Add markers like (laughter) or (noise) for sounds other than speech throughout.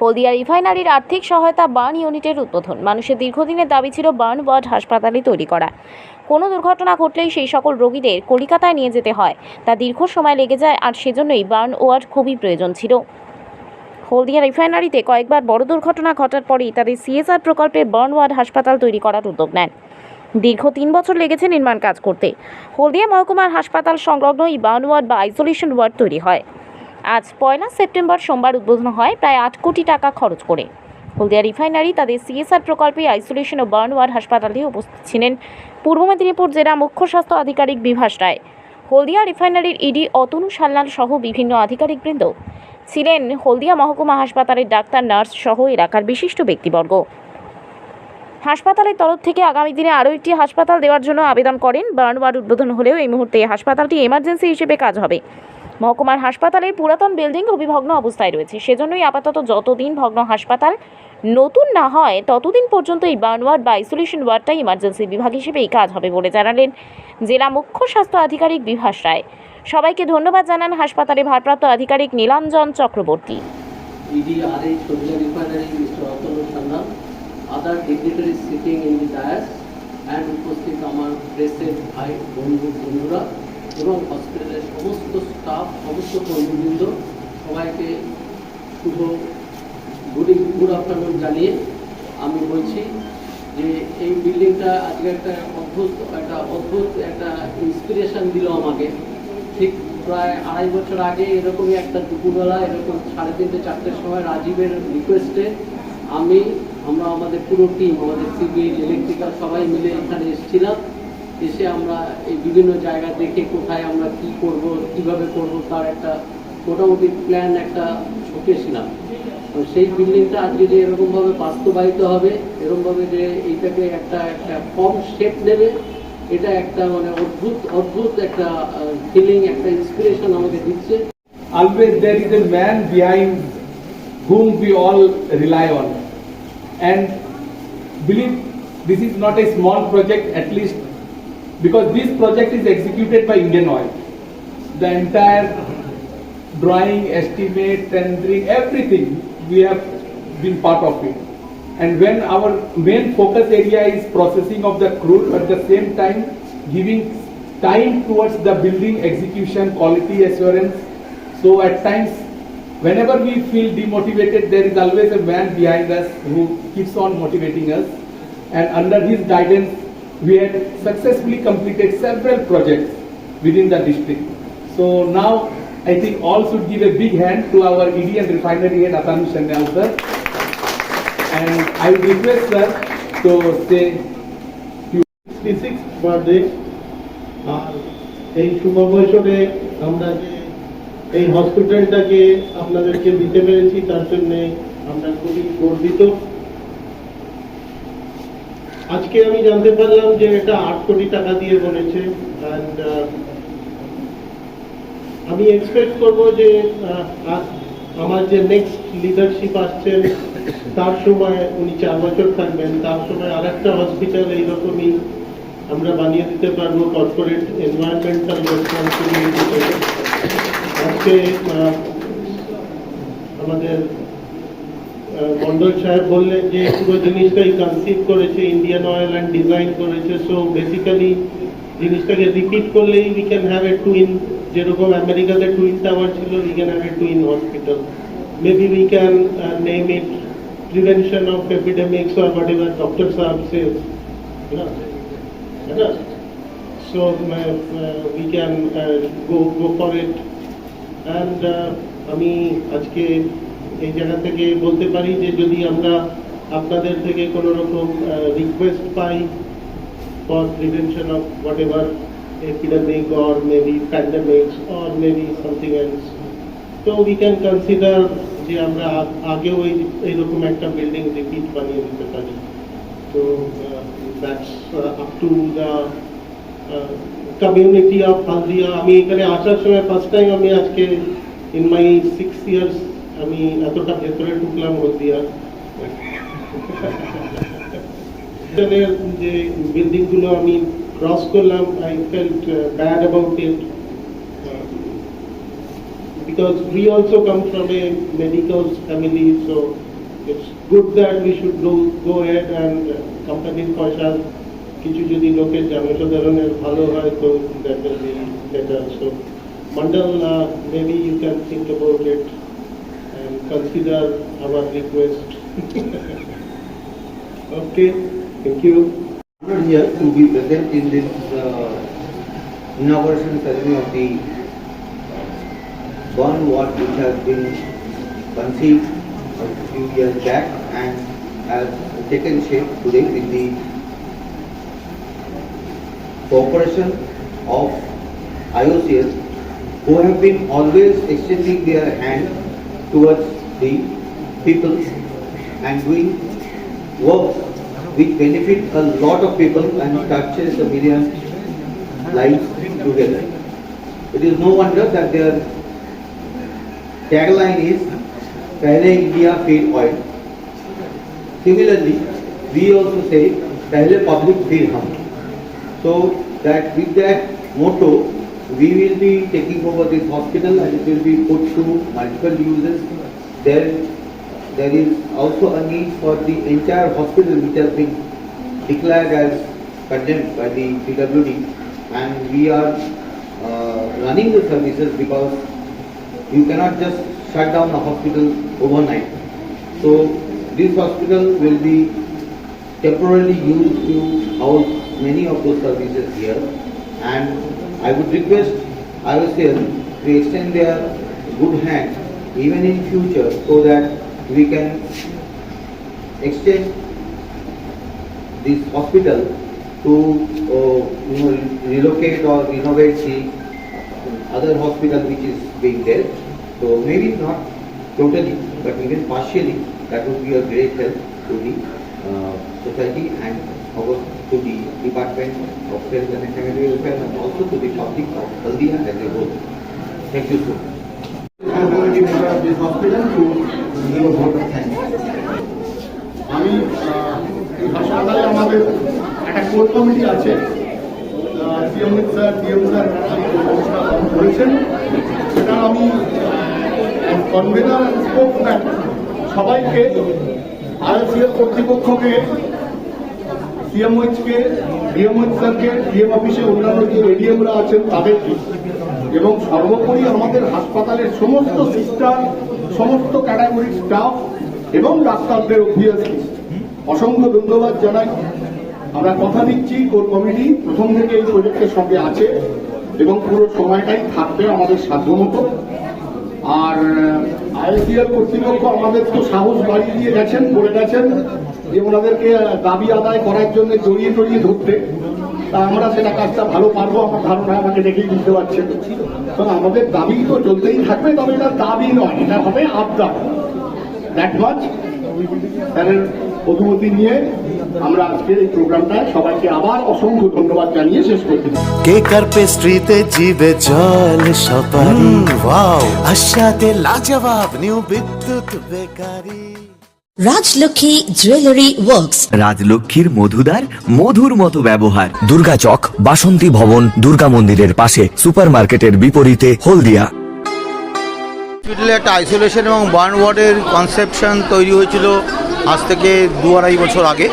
হলদিয়া রিফাইনারির আর্থিক সহায়তা বার্ন ইউনিটের উদ্বোধন। মানুষের দীর্ঘদিনের দাবি ছিল বার্ন ওয়ার্ড হাসপাতালে তৈরি করা। কোনো দুর্ঘটনা ঘটলেই সেই সকল রোগীদের কলকাতায় নিয়ে যেতে হয়। তা দীর্ঘ সময় লেগে যায় আর সেজন্যই বার্ন ওয়ার্ড খুবই প্রয়োজন ছিল। হলদিয়া রিফাইনারিতে কয়েকবার বড় দুর্ঘটনা ঘটার পরেই তাদের সিএসআর প্রকল্পে বার্ন ওয়ার্ড হাসপাতাল তৈরি করার উদ্যোগ নেন। দীর্ঘ তিন বছর লেগেছে নির্মাণ কাজ করতে। হলদিয়া মহকুমার হাসপাতাল সংলগ্ন এই বার্ন ওয়ার্ড বা আইসোলেশন ওয়ার্ড তৈরি হয়। আজ পয়লা সেপ্টেম্বর সোমবার উদ্বোধন হয় প্রায় আট কোটি টাকা খরচ করে। হলদিয়া রিফাইনারি তাদের সিএসআর প্রকল্পে আইসোলেশন ও বার্ন ওয়ার্ড হাসপাতালে উপস্থিত ছিলেন পূর্ব মেদিনীপুর জেলা মুখ্য স্বাস্থ্য আধিকারিক বিভাস রায়। হলদিয়া রিফাইনারির ইডি অতনু সাল্লাল সহ বিভিন্ন আধিকারিকবৃন্দ ছিলেন হলদিয়া মহকুমা হাসপাতালের ডাক্তার, নার্স সহ এলাকার বিশিষ্ট ব্যক্তিবর্গ। হাসপাতালের তরফ থেকে আগামী দিনে আরও একটি হাসপাতাল দেওয়ার জন্য আবেদন করেন। বার্ন ওয়ার্ড উদ্বোধন হলেও এই মুহূর্তে হাসপাতালটি এমার্জেন্সি হিসেবে কাজ হবে। মহকুমার হাসপাতালের পুরাতন বিল্ডিং অবিভগ্ন অবস্থায় রয়েছে। সেজন্যই আপাতত যতদিন ভগ্ন হাসপাতাল নতুন না হয়, ততদিন পর্যন্ত এই বার্ন ওয়ার্ড বা আইসোলেশন ওয়ার্ডটাই ইমার্জেন্সি বিভাগ হিসেবে এই কাজ হবে বলে জানালেন জেলা মুখ্য স্বাস্থ্য আধিকারিক বিভাস রায়। সবাইকে ধন্যবাদ জানান হাসপাতালে ভারপ্রাপ্ত আধিকারিক নীলাঞ্জন চক্রবর্তী। উপস্থিত আমার ভাই, বন্ধু, বন্ধুরা। এবং হসপিটালের সমস্ত স্টাফ সমস্ত কর্মীবৃন্দ সবাইকে শুভ গুড গুড আফটারনুন জানিয়ে আমি বলছি যে এই বিল্ডিংটা আজকে একটা অদ্ভুত একটা অদ্ভুত, একটা ইন্সপিরেশন দিল আমাকে। ঠিক প্রায় আড়াই বছর আগে এরকমই একটা দুপুরবেলা, এরকম সাড়ে তিনটে, চারটের সময় রাজীবের রিকোয়েস্টে আমি, আমরা, আমাদের পুরো টিম আমাদের সিভিল ইলেকট্রিক্যাল সবাই মিলে এখানে এসেছিলাম। এসে আমরা এই বিভিন্ন জায়গা দেখে কোথায় আমরা কি করব কীভাবে করব তার একটা মোটামুটি প্ল্যান একটা ছকেছিলাম তো সেই বিল্ডিংটা আজকে যে এরকমভাবে বাস্তবায়িত হবে এরকমভাবে যে এইটাকে একটা একটা ফর্ম শেপ নেবে এটা একটা মানে অদ্ভুত অদ্ভুত একটা ফিলিং একটা ইন্সপিরেশন আমাকে দিচ্ছে always there is a man behind whom we all rely on. And believe this is not a small project, at because this project is executed by Indian Oil. The entire drawing, estimate, tendering, everything we have been part of it. And when our main focus area is processing of the crude, at the same time giving time towards the building execution, quality assurance, so at times, whenever we feel demotivated, there is always a man behind us who keeps on motivating us. And under his guidance, we had successfully completed several projects within the district. So now, I think all should give a big hand to our ED and refinery head Atanu Sanyal sir. And I would request sir to say sixty six birthday আর এই শুভ বছরে আমরা যে এই হসপিটালটাকে আপনাদেরকে দিতে পেরেছি তার জন্য আমরা খুবই গর্বিত আজকে আমি জানতে পারলাম যে এটা আট কোটি টাকা দিয়ে বলেছে আমি এক্সপেক্ট করব যে আমার যে নেক্সট লিডারশিপ আসছেন তার সময় উনি চার বছর থাকবেন, তার সময় আরেকটা হসপিটাল এইরকমই আমরা বানিয়ে দিতে পারব কর্পোরেট এনভায়রনমেন্টাল রেসপন্সিবিলিটি আজকে আমাদের মন্ডল সাহেব বললেন যে পুরো জিনিসটাই কনসিভ করেছে ইন্ডিয়ান অয়েল অ্যান্ড ডিজাইন করেছে। সো বেসিক্যালি জিনিসটাকে রিপিট করলেই we can have a twin যেরকম আমেরিকাতে টুইন টাওয়ার ছিল we can have a twin hospital maybe we can name it prevention of epidemics or whatever doctor saheb says we can uh, go go for it. And uh, আমি আজকে এই জায়গা থেকে বলতে পারি যে যদি আমরা আপনাদের থেকে কোনো রকম request pi for prevention of whatever epidemic or maybe pandemics or maybe something else. So we can consider যে আমরা আ- আগেও এই, এইরকম একটা বিল্ডিং রিপিট বানিয়ে দিতে পারি তো that's up to the community of Haldia আমি এখানে আসার সময় ফার্স্ট টাইম আমি আজকে ইন মাই সিক্স ইয়ার্স আমি এতটা ভেতরে ঢুকলাম হলদিয়া হোটেলের যে বিল্ডিং গুলো আমি ক্রস করলাম I felt bad about it because we also come from a medical family so it's good that we should do, go ahead and কোম্পানির পয়সা কিছু যদি লোকের জনসাধারণের ভালো হয় তো that will be better. So Mandal, uh, maybe you can think about it and consider our request. (laughs) Okay, thank you. not here to be present in this uh, inauguration ceremony of the burn ward which has been conceived a few years back and has taken shape today with the cooperation of IOCS who have been always extending their hand towards the people and doing work which benefit a lot of people and touches the million lives together. It is no wonder that their tagline is Pehle India Feed Oil. Similarly, we also say Pehle Public Feed Hum. So that with that motto, we will be taking over this hospital and it will be put to multiple uses. There there is also a need for the entire hospital which has been declared as condemned by the PWD and we are uh, running the services because you cannot just shut down a hospital overnight. So this hospital will be temporarily used to house many of those services here and I would request IOCL to extend their good hand even in future so that we can extend this hospital to uh, you know, relocate or renovate the other hospital which is being there. So maybe not totally, but even partially, that would be a great help to the uh, society and of to the Department of Health and Family Welfare and also to the public of Haldia as a whole. Thank you so much. আমি হাসপাতালে আমাদের একটা core committee আছে CM sir DM sir করেছেন সেটা আমি convener spokesman সবাইকে আইএসিএল কর্তৃপক্ষকে সিএমওএইচকে ডিএমওএইচ স্যারকে ডিএম অফিসে অন্যান্য যে এডিএমরা আছেন তাদেরকে। এবং সর্বোপরি আমাদের হাসপাতালের সমস্ত সিস্টার, সমস্ত ক্যাটাগরির স্টাফ এবং ডাক্তারদের অভিয়াসলি অসংখ্য ধন্যবাদ জানাই। আমরা কথা দিচ্ছি, কোর কমিটি প্রথম থেকে এই প্রজেক্টের সঙ্গে আছে এবং পুরো সময়টাই থাকবে আমাদের সাধ্যমতো আর আইএসিএল কর্তৃপক্ষ আমাদের তো সাহস বাড়িয়ে দিয়ে গেছেন, বলে গেছেন। যে ওনাদেরকে দাবি আদায় করার জন্য জড়িয়ে জড়িয়ে ধরতে তা আমরা সেটা কাজটা ভালো পারব আমার ধারণা আমাকে দেখেই বুঝতে পারছে তো আমাদের দাবি তো চলতেই থাকবে তবে এটা দাবি নয় এটা হবে আবদার। দ্যাট মাছ স্যারের অনুমতি নিয়ে আমরা আজকের এই প্রোগ্রামটা সবাইকে আবার অসংখ্য ধন্যবাদ জানিয়ে শেষ করতে চাই। কেক আর পেস্ট্রিতে জিবে জল সপারি? ওয়াও। আশাতে লাজবাব new Bidyut bakery. Rajlakshmi jewellery works রাজলক্ষ্মীর মধুদার মধুর মতো ব্যবহার। দুর্গা চক বাসন্তী ভবন দুর্গা মন্দিরের পাশে সুপারমার্কেটের বিপরীতে হলদিয়া। হসপিটালে একটা আইসোলেশন এবং বার্ন ওয়ার্ডের কনসেপশন তৈরি হয়েছিল আজ থেকে দু আড়াই বছর আগে।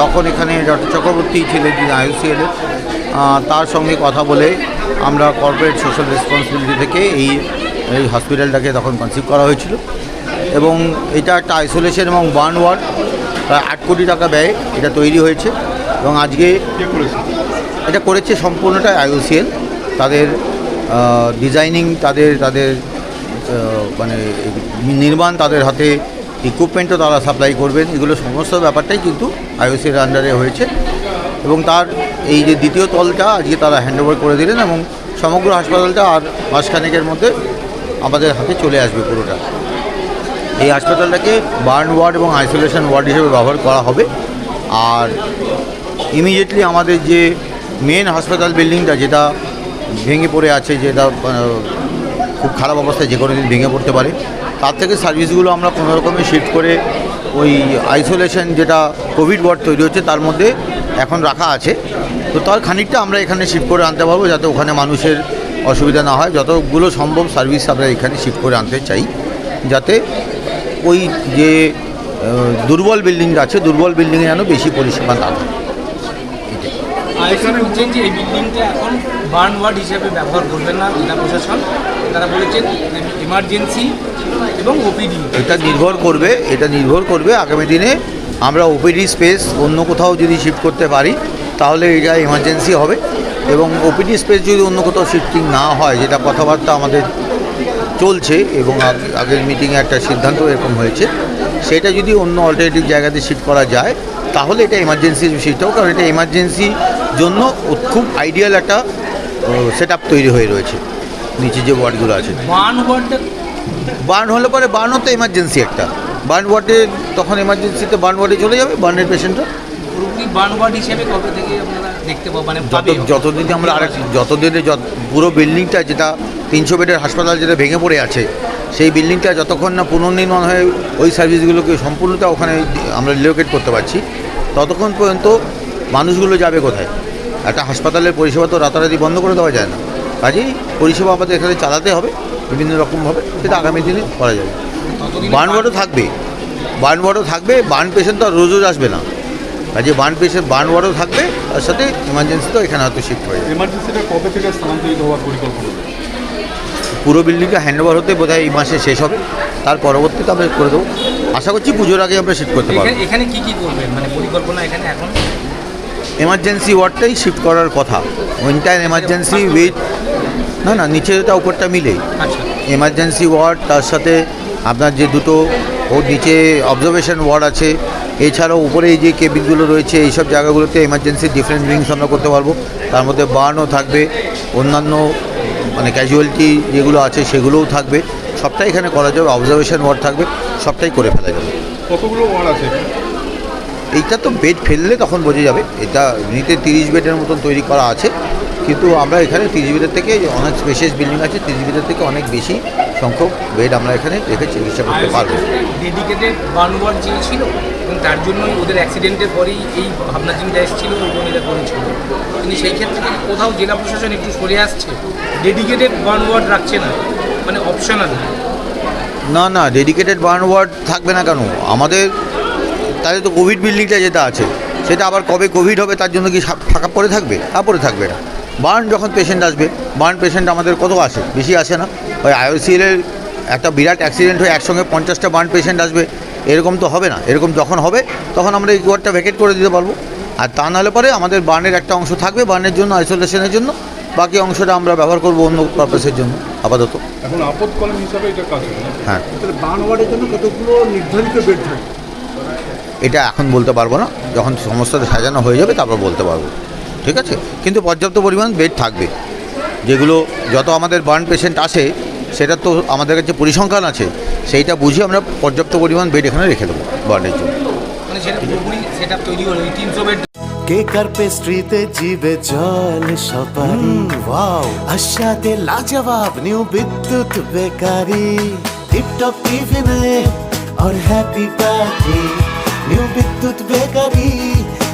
তখন এখানে ডক্টর চক্রবর্তী ছিলেন যিনি আইওসিএল তার সঙ্গে কথা বলে আমরা কর্পোরেট সোশ্যাল রেসপন্সিবিলিটি থেকে এই এই হসপিটালটাকে তখন কনসিভ করা হয়েছিল। এবং এটা একটা আইসোলেশন এবং বার্ন ওয়ার্ড প্রায় আট কোটি টাকা ব্যয় এটা তৈরি হয়েছে এবং আজকে এটা করেছে সম্পূর্ণটাই আইওসিএল। তাদের ডিজাইনিং তাদের তাদের মানে নির্মাণ তাদের হাতে ইকুইপমেন্টও তারা সাপ্লাই করবেন। এগুলো সমস্ত ব্যাপারটাই কিন্তু আইওসির আন্ডারে হয়েছে এবং তার এই যে দ্বিতীয় তলটা আজকে তারা হ্যান্ডওভার করে দিলেন এবং সমগ্র হাসপাতালটা আর মাসখানেকের মধ্যে আমাদের হাতে চলে আসবে পুরোটা। এই হাসপাতালটাকে বার্ন ওয়ার্ড এবং আইসোলেশন ওয়ার্ড হিসেবে ব্যবহার করা হবে। আর ইমিডিয়েটলি আমাদের যে মেন হাসপাতাল বিল্ডিংটা যেটা ভেঙে পড়ে আছে, যেটা খুব খারাপ অবস্থায় যে কোনো দিন ভেঙে পড়তে পারে, তার থেকে সার্ভিসগুলো আমরা কোনো রকমে শিফট করে ওই আইসোলেশন যেটা কোভিড ওয়ার্ড তৈরি হচ্ছে, তার মধ্যে এখন রাখা আছে। তো তার খানিকটা আমরা এখানে শিফট করে আনতে পারব, যাতে ওখানে মানুষের অসুবিধা না হয়। যতগুলো সম্ভব সার্ভিস আমরা এখানে শিফট করে আনতে চাই। যাতে ওই যে দুর্বল বিল্ডিং আছে দুর্বল বিল্ডিংয়ে যেন বেশি পরিষেবা না থাকে। এখানে বলছেন যে এই বিল্ডিংটা এখন বার্ন ওয়ার্ড হিসেবে ব্যবহার করবেন না জেলা প্রশাসন। তারা বলেছেন এমার্জেন্সি এবং ওপিডি। এটা নির্ভর করবে এটা নির্ভর করবে আগামী দিনে। আমরা ওপিডি স্পেস অন্য কোথাও যদি শিফট করতে পারি তাহলে এটা এমার্জেন্সি হবে। এবং ওপিডি স্পেস যদি অন্য কোথাও শিফটিং না হয় যেটা কথাবার্তা আমাদের চলছে এবং আগ- আগের মিটিংয়ে একটা সিদ্ধান্ত এরকম হয়েছে। সেটা যদি অন্য অল্টারনেটিভ জায়গাতে শিফট করা যায় তাহলে এটা এমার্জেন্সি শিফট হোক কারণ এটা এমার্জেন্সি জন্য খুব আইডিয়াল একটা সেট তৈরি হয়ে রয়েছে। নিচে যে ওয়ার্ডগুলো আছে। বার্ন হলে পরে বার্নও তো এমার্জেন্সি একটা। বার্ন ওয়ার্ডে তখন এমার্জেন্সিতে বার্ন ওয়ার্ডে চলে যাবে বার্নের পেশেন্টরা মানে যতদিন আমরা আরেক যতদিনে যত পুরো বিল্ডিংটা যেটা তিনশো বেডের হাসপাতাল যেটা ভেঙে পড়ে আছে সেই বিল্ডিংটা যতক্ষণ না পুনর্নির্মাণ হয়ে ওই সার্ভিসগুলোকে সম্পূর্ণটা ওখানে আমরা রিলোকেট করতে পারছি। ততক্ষণ পর্যন্ত মানুষগুলো যাবে কোথায়? একটা হাসপাতালের পরিষেবা তো রাতারাতি বন্ধ করে দেওয়া যায় না। কাজেই পরিষেবা আমাদের এখানে চালাতে হবে বিভিন্ন রকমভাবে সেটা আগামী দিনে করা যাবে। ততদিনে বার্ন ওয়ার্ডও থাকবে বার্ন ওয়ার্ডও থাকবে বার্ন পেশেন্ট তো আর রোজ রোজ আসবে না। কাজে বার্ন পেশেন্ট বার্ন ওয়ার্ডও থাকবে তার সাথে এমার্জেন্সি তো এখানে হয়তো শিফট হয়ে যাবে। কবে থেকে স্থানান্তরিত হওয়ার পরিকল্পনা? পুরো বিল্ডিংটা হ্যান্ড ওভার হতে বোধহয় এই মাসে শেষ হবে। তার পরবর্তীতে আমরা করে দেবো। আশা করছি পুজোর আগে আমরা শিফট করতে পারব। এখানে কি কি করবেন? মানে পরিকল্পনা এখানে এখন? এমার্জেন্সি ওয়ার্ডটাই শিফট করার কথা। উইন্টার এমার্জেন্সি উইথ না না নিচেটা উপরটা মিলেই। আচ্ছা। এমার্জেন্সি ওয়ার্ড তার সাথে আপনার যে দুটো ওর নিচে অবজারভেশন ওয়ার্ড আছে। এছাড়াও উপরে এই যে কেবিনগুলো রয়েছে এইসব জায়গাগুলোতে এমার্জেন্সি ডিফারেন্ট উইংস আমরা করতে পারব। তার মধ্যে বার্নও থাকবে। অন্যান্য মানে ক্যাজুয়ালিটি যেগুলো আছে সেগুলোও থাকবে। সবটাই এখানে করা যাবে অবজারভেশন ওয়ার্ড থাকবে সবটাই করে ফেলা যাবে। কতগুলো ওয়ার্ড আছে? এইটা তো বেড ফেললে তখন বোঝা যাবে এটা এমনিতে তিরিশ বেডের মতন তৈরি করা আছে। কিন্তু আমরা এখানে বেডের থেকে অনেক স্পেশিয়াস বিল্ডিং আছে তিরিশ থেকে অনেক বেশি সংখ্যক বেড আমরা এখানে রেখে চিকিৎসা করতে পারব। ডেডিকেটেড ওয়ার্ড চেয়েছিল এবং তার জন্যই ওদের অ্যাক্সিডেন্টের পরেই এই ভাবনা চিন্তা এসেছিল এবং এরা করেছিল। কিন্তু সেই ক্ষেত্রে কোথাও জেলা প্রশাসন একটু সরে আসছে ডেডিকেটেড ওয়ার্ড রাখছে না মানে অপশনাল না না ডেডিকেটেড বার্ন ওয়ার্ড থাকবে না কেন? আমাদের তাহলে তো কোভিড বিল্ডিংটা যেটা আছে সেটা আবার কবে কোভিড হবে তার জন্য কি ফাঁকা পড়ে থাকবে? তা পড়ে থাকবে না। বার্ন যখন পেশেন্ট আসবে বার্ন পেশেন্ট আমাদের কত আসে? বেশি আসে না। ওই আইওসিএল এর একটা বিরাট অ্যাক্সিডেন্ট হয়ে একসঙ্গে পঞ্চাশটা বার্ন পেশেন্ট আসবে এরকম তো হবে না। এরকম যখন হবে তখন আমরা এই ওয়ার্ডটা ভ্যাকেট করে দিতে পারব। আর তা নাহলে পরে আমাদের বার্নের একটা অংশ থাকবে বার্নের জন্য আইসোলেশনের জন্য। বাকি অংশটা আমরা ব্যবহার করব অন্য পারপাসের জন্য আপাতত। এখন আপদকালীন হিসাবে এটা কাজ হ্যাঁ। বার্ন ওয়ার্ডের জন্য কতগুলো নির্ধারিত বেড থাকে এটা এখন বলতে পারব না। যখন সমস্যাটা সাজানো হয়ে যাবে তারপর বলতে পারব। ঠিক আছে? কিন্তু পর্যাপ্ত পরিমাণ বেড থাকবে। যেগুলো যত আমাদের বার্ন পেশেন্ট আসে সেটা তো আমাদের কাছে পরিসংখ্যান আছে। সেইটা বুঝে আমরা পর্যাপ্ত পরিমাণ বেড এখানে রেখে দেবো বার্নের জন্য। কেক আর পেস্ট্রিতে জিবে জল সপারি ওয়াও আশাতে লাজবাব নিউ বিদ্যুৎ বেকারি। টিপটপ টিফিনে আর happy party new Bidyut bakery